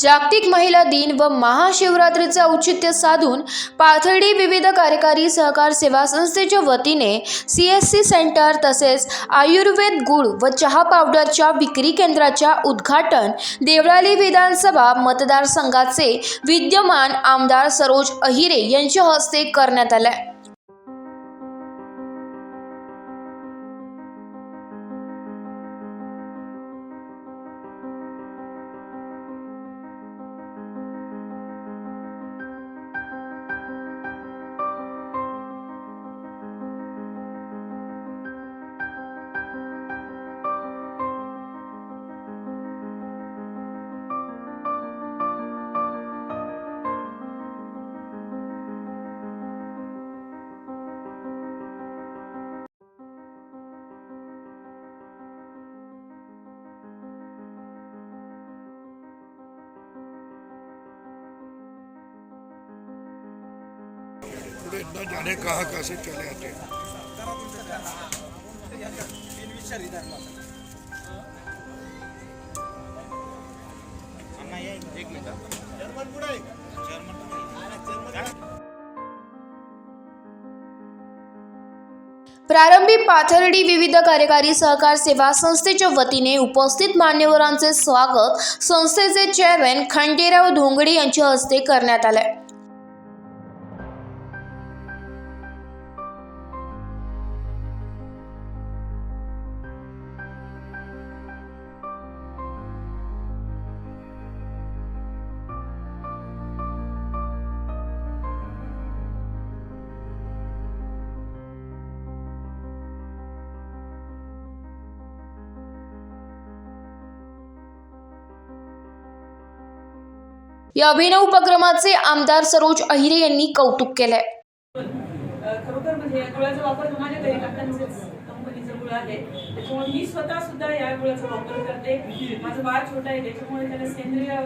जागतिक महिला दिन व महाशिवरात्रीचं औचित्य साधून पाथर्डी विविध कार्यकारी सहकार सेवा संस्थेच्या वतीने सी एस सी सेंटर तसेच आयुर्वेद गुळ व चहा पावडरच्या विक्री केंद्राच्या उद्घाटन देवळाली विधानसभा मतदारसंघाचे विद्यमान आमदार सरोज अहिरे यांच्या हस्ते करण्यात आलं पूरे न जाने कहाँ कहाँ से चले आते? प्रारंभी पाथर्डी विविध कार्यकारी सहकार सेवा संस्थेच्या वतीने उपस्थित मान्यवरांचे स्वागत. संस्थेचे चेअरमॅन खंडेराव धोंगडे यांच्या हस्ते करण्यात आले या अभिनव उपक्रमाचे आमदार सरोज अहिरे यांनी कौतुक केले खरोखर म्हणजे या गुळाचा वापर माझ्या घरी कंपनीचा गुळ आहे त्याच्यामुळे मी स्वतः सुद्धा या गुळाचा वापर करते. माझं बाळ छोटा आहे त्याच्यामुळे त्याला सेंद्रिय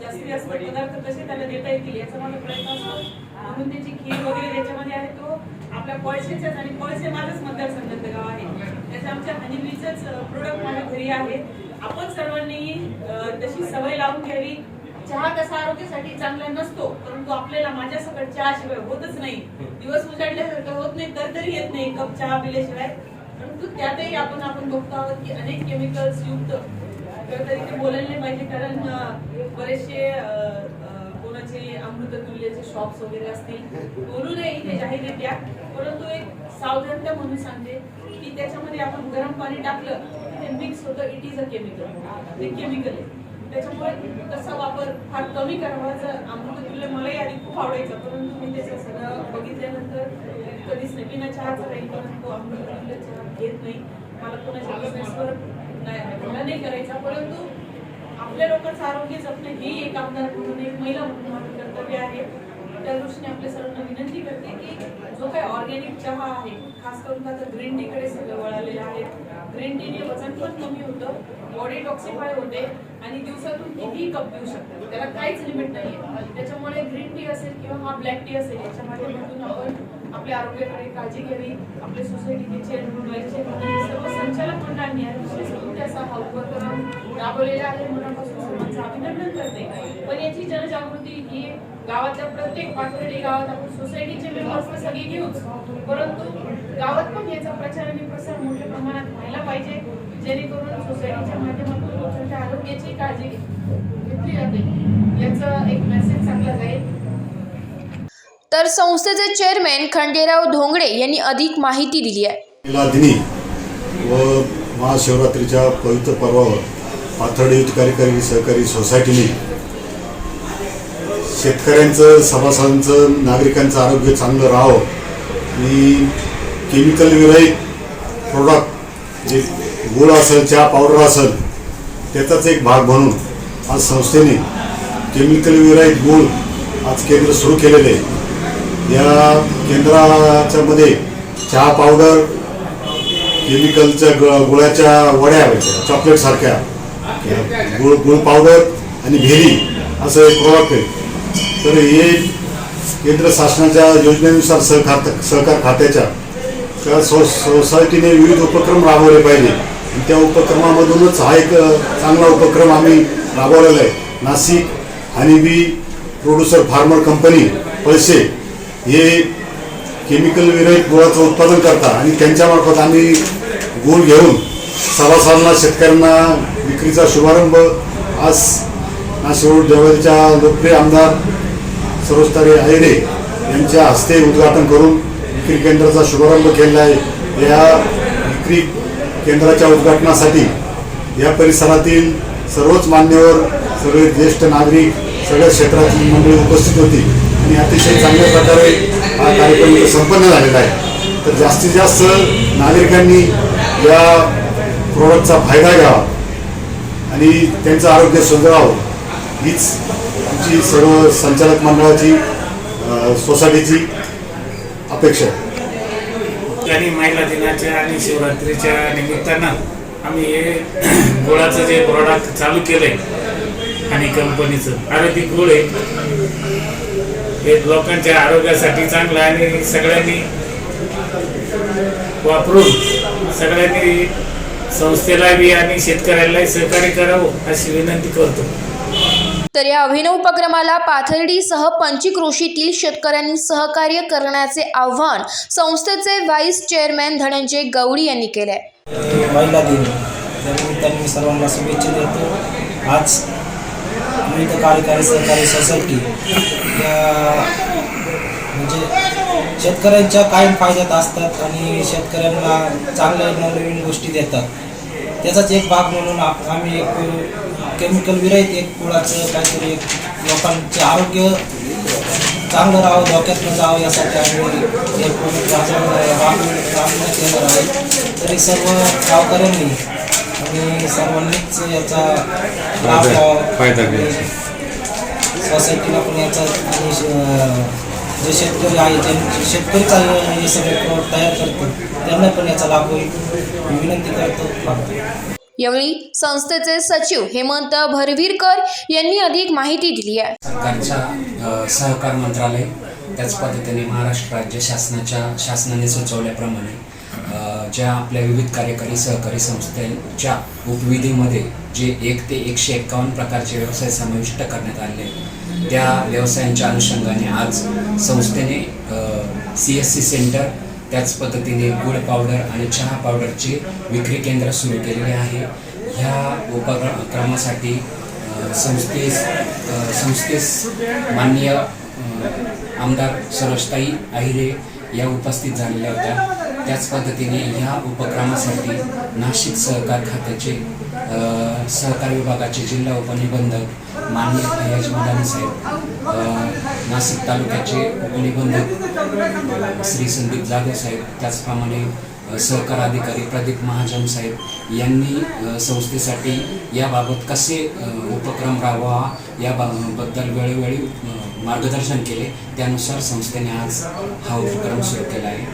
जास्तीत जास्त पदार्थ कसे त्याला देता येतील याचा माझा प्रयत्न असतो. म्हणून त्याची खीर वगैरे त्याच्यामध्ये आहे तो आपल्या पळसेच्याच आणि पळसे माझंच मतदारसंघातलं गाव आहे. त्याचं आमच्या हनीवीचंच प्रोडक्ट माझ्या घरी आहे. आपण सर्वांनी तशी सवय लावून घ्यावी. चहा कसा आरोग्यासाठी चांगला नसतो परंतु आपल्याला माझ्या सकट चहा शिवाय होतच नाही. दिवस उजाडल्यासारखं होत नाही तर तरी येत नाही कप चहा पिल्याशिवाय. परंतु त्यातही आपण आपण बघतो आहोत की अनेक केमिकल्स युक्त तरी ते बोलायला नाही पाहिजे. कारण बरेचसे कोणाचे अमृत तुल्यचे शॉप्स वगैरे असतील बोलू नये इथे जाहीररित्या परंतु एक सावधानता म्हणून सांगते की त्याच्यामध्ये आपण गरम पाणी टाकलं ते मिक्स होतं. इट इज अ केमिकल ते केमिकल आहे. त्याच्यामुळे तसा वापर फार कमी करावा जर अमृततुल्य मलाही आधी खूप आवडायचं परंतु मी त्याचं सगळं बघितल्यानंतर कधीच नाही बिना चहाचा राहील परंतु अमृततुल्य चहा घेत नाही. मला कोणाच्या बिझनेसवर नाही नाही करायचा परंतु आपल्या लोकांचं आरोग्य जपणं ही एक आमदार म्हणून एक महिला म्हणून माझं कर्तव्य आहे. त्या दृष्टीने आपल्या सर्वांना विनंती करते की जो काही ऑर्गॅनिक चहा आहे खास करून आता ग्रीन टीकडे सगळं वळालेलं आहेत ग्रीन टीने वजन पण कमी होतं बॉडी टॉक्सिफाय होते आणि दिवसातून कितीही कप पिऊ शकतात त्याला काहीच लिमिट नाही त्याच्यामुळे ग्रीन टी असेल किंवा हा ब्लॅक टी असेल याच्या माध्यमातून आपण आपल्या आरोग्याकडे काळजी घ्यावी आपल्या सोसायटीचे सर्व संचालक मंडळांनी अतिशय स्तुत्य असा हा उपक्रम राबवलेला आहे मनापासून सर्वांचं अभिनंदन करते. पण याची जनजागृती ही गावातल्या प्रत्येक पाथर्डी गावात आपण सोसायटीचे मेंबर्स तर सगळे घेऊच. परंतु गावात पण याचा प्रचार आणि प्रसार मोठ्या प्रमाणात व्हायला पाहिजे जेणेकरून सोसायटीच्या माध्यमातून लोकांच्या आरोग्याची काळजी घेतली जाते. याचा एक मेसेज चांगला जाईल. तर संस्थेचे चेअरमॅन खंडेराव धोंगडे यांनी अधिक माहिती दिली आहे. दिनी व महाशिवरात्रीच्या पवित्र पर्वावर पाथर्डी युथ कार्यकारी सहकारी सोसायटीने शेतकऱ्यांचं सभासदांचं नागरिकांचं आरोग्य चांगलं राहावं. आणि केमिकल विरहित प्रोडक्ट जे गुळ असेल चहा पावडर असेल त्याचाच एक भाग म्हणून आज संस्थेने केमिकल विरहित गुळ आज केंद्र सुरू केलेले आहे. या केंद्राच्या मध्ये चहा पावडर केमिकलच्या ग- गुळाच्या वड्या चॉकलेट सारख्या गुळ गुळ पावडर आणि भेरी असं एक प्रॉडक्ट आहे. तर हे केंद्र शासनाच्या योजनेनुसार सहकार सहकार खात्याच्या त्या सो सोसायटीने विविध उपक्रम राबवले पाहिजे. आणि त्या उपक्रमामधूनच हा एक चांगला उपक्रम आम्ही राबवलेला आहे. Nashik honeybee producer farmer company पैसे हे केमिकल विरहित गुळाचं उत्पादन करतात आणि त्यांच्यामार्फत आम्ही गुळ घेऊन सभासदांना शेतकऱ्यांना विक्रीचा शुभारंभ. आज नाशिक देवळच्या लोकप्रिय आमदार सरोजतारे अहिरे यांच्या हस्ते उद्घाटन करून विक्री केंद्राचा शुभारंभ केलेला आहे. या विक्री केंद्राच्या उद्घाटनासाठी या परिसरातील सर्वच मान्यवर सगळे ज्येष्ठ नागरिक सगळ्या क्षेत्रातील मंडळी उपस्थित होती. आणि अतिशय चांगल्या प्रकारे हा कार्यक्रम संपन्न झालेला आहे. तर जास्तीत जास्त नागरिकांनी या प्रोडक्टचा फायदा घ्यावा. आणि त्यांचं आरोग्य सुधारावं हीच आमची सर्व संचालक मंडळाची सोसायटीची अपेक्षा आणि महिला दिनाच्या आणि शिवरात्रीच्या निमित्तानं आम्ही हे गोळाचं जे प्रॉडक्ट चालू केलंय आणि कंपनीचं आरोग्य गुळ आहे. हे लोकांच्या आरोग्यासाठी चांगलं आहे आणि सगळ्यांनी वापरून सगळ्यांनी संस्थेला बी आणि शेतकऱ्यांनाही सहकार्य करावं अशी विनंती करतो. तर या अभिनव उपक्रमाला पाथर्डीसह पंचक्रोशीतील शेतकऱ्यांनी सहकार्य करण्याचे आवाहन संस्थेचे व्हाईस चेअरमॅन धनंजय गवळी यांनी केले महिला दिन. त्यानिमित्ताने मी सर्वांना शुभेच्छा देतो. आज विविध कार्यकारी सहकारी सोसायटी या शेतकऱ्यांच्या कायम फायद्यात असतात आणि शेतकऱ्यांना चांगल्या नवनवीन गोष्टी देतात. त्याचाच एक भाग म्हणून आम्ही एक केमिकल विरहित एक कुळाचं काहीतरी एक लोकांचे आरोग्य चांगलं राहावं धोक्यात न जावं यासाठी आम्ही प्रोडक्ट राबवण्यात येणार आहे. तरी सर्व गावकऱ्यांनी आणि सर्वांनीच याचा लाभ घ्यावा. सोसायटीला पण याचा आणि जे शेतकरी आहे आहे हे सगळे प्रोडक्ट तयार करतो त्यांना पण याचा लाभ होईल. मी विनंती करतो. यावेळी संस्थेचे सचिव हेमंत भरवीरकर यांनी अधिक माहिती दिली आहे. सरकारच्या सहकार मंत्रालय त्याच पद्धतीने महाराष्ट्र राज्य शासनाच्या शासनाने सुचवल्याप्रमाणे ज्या आपल्या विविध कार्यकारी सहकारी संस्थेच्या उपविधीमध्ये जे एक ते एकशे एक्कावन्न प्रकारचे व्यवसाय समाविष्ट करण्यात आले आहेत, त्या व्यवसायांच्या अनुषंगाने आज संस्थेने सी एस सी सेंटर त्याच पद्धतीने गुळ पावडर आणि चहा पावडरचे विक्री केंद्र सुरू केलेले आहे. ह्या उपक्रमासाठी संस्थेस संस्थेस माननीय आमदार सरोजताई आहिरे या उपस्थित झालेल्या होत्या. त्याच पद्धतीने ह्या उपक्रमासाठी नाशिक सहकार खात्याचे सहकार विभागाचे जिल्हा उपनिबंधक माननीय भैयाजी मदानी साहेब नाशिक तालुक्याचे उपनिबंधक श्री संदीप जाधव साहेब त्याचप्रमाणे सहकार अधिकारी प्रदीप महाजन साहेब यांनी संस्थेसाठी याबाबत कसे उपक्रम राबवा याबाबद्दल वेळोवेळी मार्गदर्शन केले त्यानुसार संस्थेने आज हा उपक्रम सुरू केला आहे.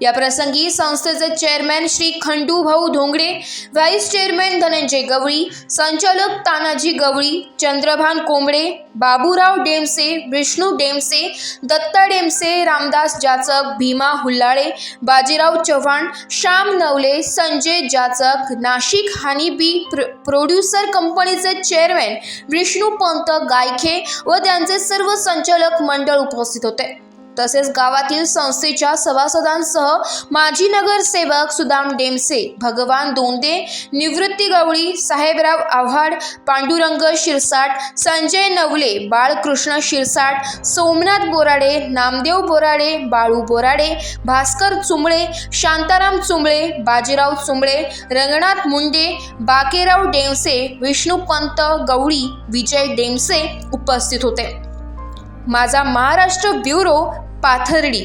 या प्रसंगी संस्थेचे chairman Shri Khandu Bhau Dhongade vice chairman Dhananjay Gawali संचालक तानाजी गवळी चंद्रभान कोंबडे बाबूराव डेमसे विष्णू डेमसे दत्ता डेमसे रामदास जाचक भीमा हुल्लाळे बाजीराव चव्हाण श्याम नवले संजय जाचक नाशिक हानीबी प्र प्रोड्युसर कंपनीचे चेअरमॅन विष्णू पंत गायखे व त्यांचे सर्व संचालक मंडळ उपस्थित होते. तसेच गावातील संस्थेच्या सभासदांसह माजी नगरसेवक सुदाम डेमसे भगवान दोंदे निवृत्ती गवळी साहेबराव आव्हाड पांडुरंग शिरसाट संजय नवले बाळकृष्ण शिरसाट सोमनाथ बोराडे नामदेव बोराडे बाळू बोराडे भास्कर चुंबळे शांताराम चुंबळे बाजीराव चुंबळे रंगनाथ मुंडे बाकेराव डेमसे विष्णुपंत गवळी विजय डेमसे उपस्थित होते. माझा महाराष्ट्र ब्युरो पाथर्डी.